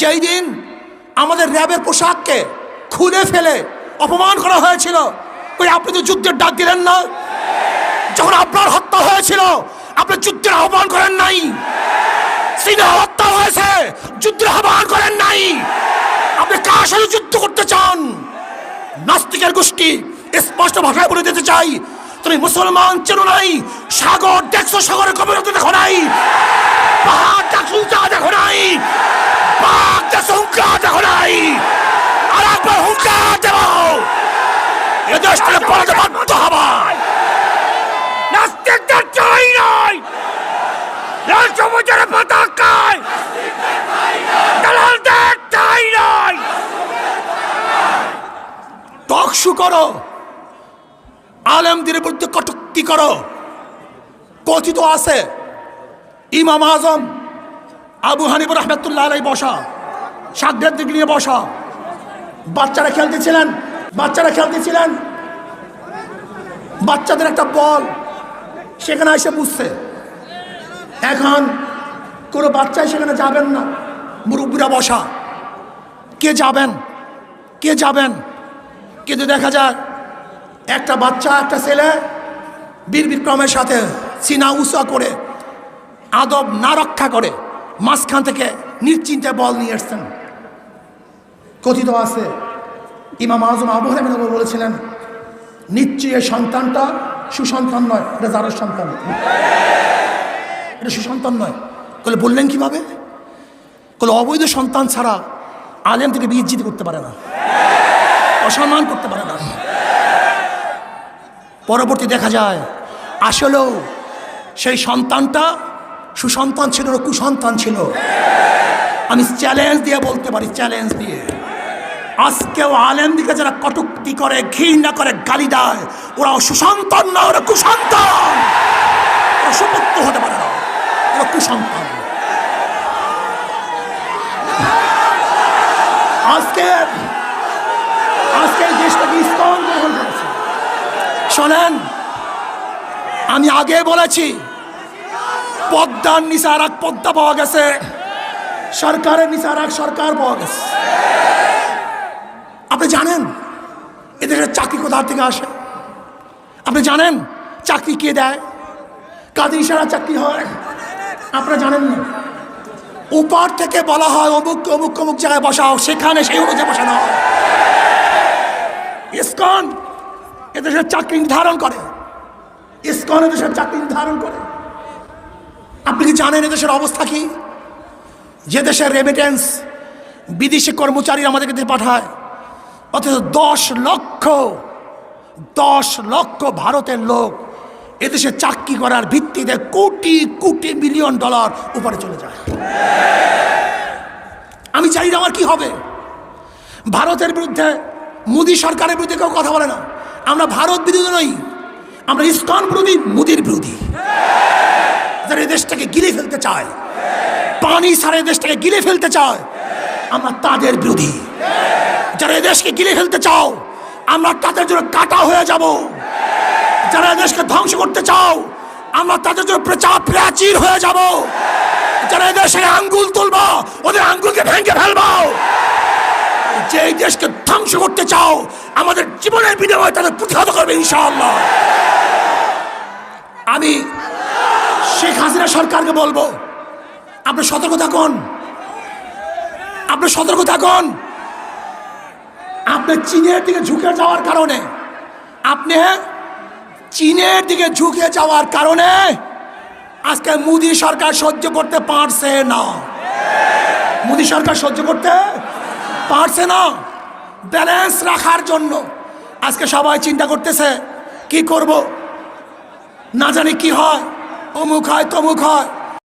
যেই দিন আমাদের র্যাবের পোশাককে খুলে ফেলে অপমান করা হয়েছিল, ওই আপনি তো যুদ্ধের ডাক দিলেন না। যখন আপনার হত্যা হয়েছিল, আপনি যুদ্ধের আহ্বান করেন নাই। হত্যা হয়েছে, যুদ্ধের আহ্বান করেন নাই। আপনি কার সাথে যুদ্ধ করতে চান? নাস্তিকের গোষ্ঠী স্পষ্ট ভাষায় বলে দিতে চাই তুমি মুসলমান চেনো নাই? সাগর দেখছ, সাগরের গভীরতা দেখো নাই? পাহাড় দেখছ, উঁচা দেখো নাই? বাঘ দেখছ, হুঙ্কার দেখো নাই? আর একবার হুঙ্কার দেব। এ দেশ থেকে পালাতে বাধ্য হবা। নাস্তিকদের চাই নাই। লাল সবুজের পতাকায়। দালালদের চাই নাই। করো। আলেমদের বিরুদ্ধে কটুক্তি করো? কথিত আছে, ইমাম আজম, আবু হানিব রহমতুল্লাহ আলাই বসা সাগরের দিক নিয়ে বসা। বাচ্চারা খেলতেছিলেন বাচ্চারা খেলতেছিলেন। বাচ্চাদের একটা বল, সেখানে এসে বুঝছে। এখন কোনো বাচ্চাই সেখানে যাবেন না, মুরব্বীরা বসা। কে যাবেন? কে যাবেন? কিন্তু দেখা যায় একটা বাচ্চা, একটা ছেলে বীর বিক্রমের সাথে সিনা উষা করে, আদব না রক্ষা করে, মাঝখান থেকে নিশ্চিন্তে বল নিয়ে এসছেন। কথিত আছে, ইমাম আজম আবু হানিফা বলেছিলেন নিশ্চয় সন্তানটা সুসন্তান নয়, এটা যার সন্তান। এটা সুসন্তান নয়। বলে, বললেন কীভাবে? বলে, অবৈধ সন্তান ছাড়া আলেম থেকে বিজ্জিত করতে পারে না। অসম্মান করতে পারে না। পরবর্তী দেখা যায়। আসলেও সেই সন্তানটা সুসন্তান ছিল না, কুসন্তান ছিল। আমি চ্যালেঞ্জ দিয়ে বলতে পারি চ্যালেঞ্জ দিয়ে। আজকেও আলেম দিকে যারা কটুক্তি করে, ঘৃণা করে, গালি দেয় ওরা সুসন্তান না, ওরা কুসন্তান। ওরা হতে পারে না, ওরা কুসন্তান। আজকে শোনেন, আমি আগে বলেছি, পদ্মার নিচে আর এক পদ্মা পাওয়া গেছে, সরকারের নিচে আর এক সরকার পাওয়া গেছে। আপনি জানেন, এদেশের চাকরি কোথা থেকে আসে? আপনি জানেন, চাকরি কে দেয়? কাদের ইশারা চাকরি হয়? আপনারা জানেন না। উপর থেকে বলা হয়, অমুক অমুক অমুক জায়গায় বসাও, সেখানে সেই অনুযায়ী বসানো হয়। ইসকন এদেশের চাকরি নির্ধারণ করে। ইসকন এদেশের চাকরি নির্ধারণ করে। আপনি কি জানেন এদেশের অবস্থা কি? যে দেশের রেমিটেন্স বিদেশি কর্মচারী আমাদেরকে দিয়ে পাঠায়, অথচ দশ লক্ষ দশ লক্ষ ভারতের লোক এদেশে চাকরি করার ভিত্তিতে কোটি কোটি মিলিয়ন ডলার উপরে চলে যায়। আমি চাই না আমার কি হবে। ভারতের বিরুদ্ধে, মোদী সরকারের বিরুদ্ধে কেউ কথা বলে না। আমরা ভারত বিরোধী নই, আমরা ইস্কন বিরোধী, মোদীর বিরোধী। যারা দেশটাকে গিলে ফেলতে চায়, পানি সারা দেশটাকে গিলে ফেলতে চায়, আমরা তাদের বিরোধী। যারা দেশকে গিলে ফেলতে চাও, আমরা তাদের জন্য কাটা হয়ে যাব। যারা দেশকে ধ্বংস করতে চাও, আমরা তাদের জন্য প্রচার প্রাচীর হয়ে যাব। যারা দেশে আঙ্গুল তুলবো, ওদের আঙ্গুলকে ভেঙে ফেলব। যে এই দেশকে ধ্বংস করতে চাও, আমাদের জীবনের বিনিময়ে তাদের প্রতিহত করবে ইনশাআল্লাহ। আমি শেখ হাসিনা সরকারকে বলব, আপনি সতর্ক থাকুন। আপনি সতর্ক থাকুন। আপনি চীনের দিকে ঝুঁকে যাওয়ার কারণে, আপনি চীনের দিকে ঝুঁকে যাওয়ার কারণে আজকে মোদী সরকার সহ্য করতে পারছে না। মোদী সরকার সহ্য করতে পারছে না। ব্যালেন্স রাখার জন্য। আজকে সবাই চিন্তা করতেছে, কি করব? না জানি কি হয়। অমুক হয়, তমুক হয়।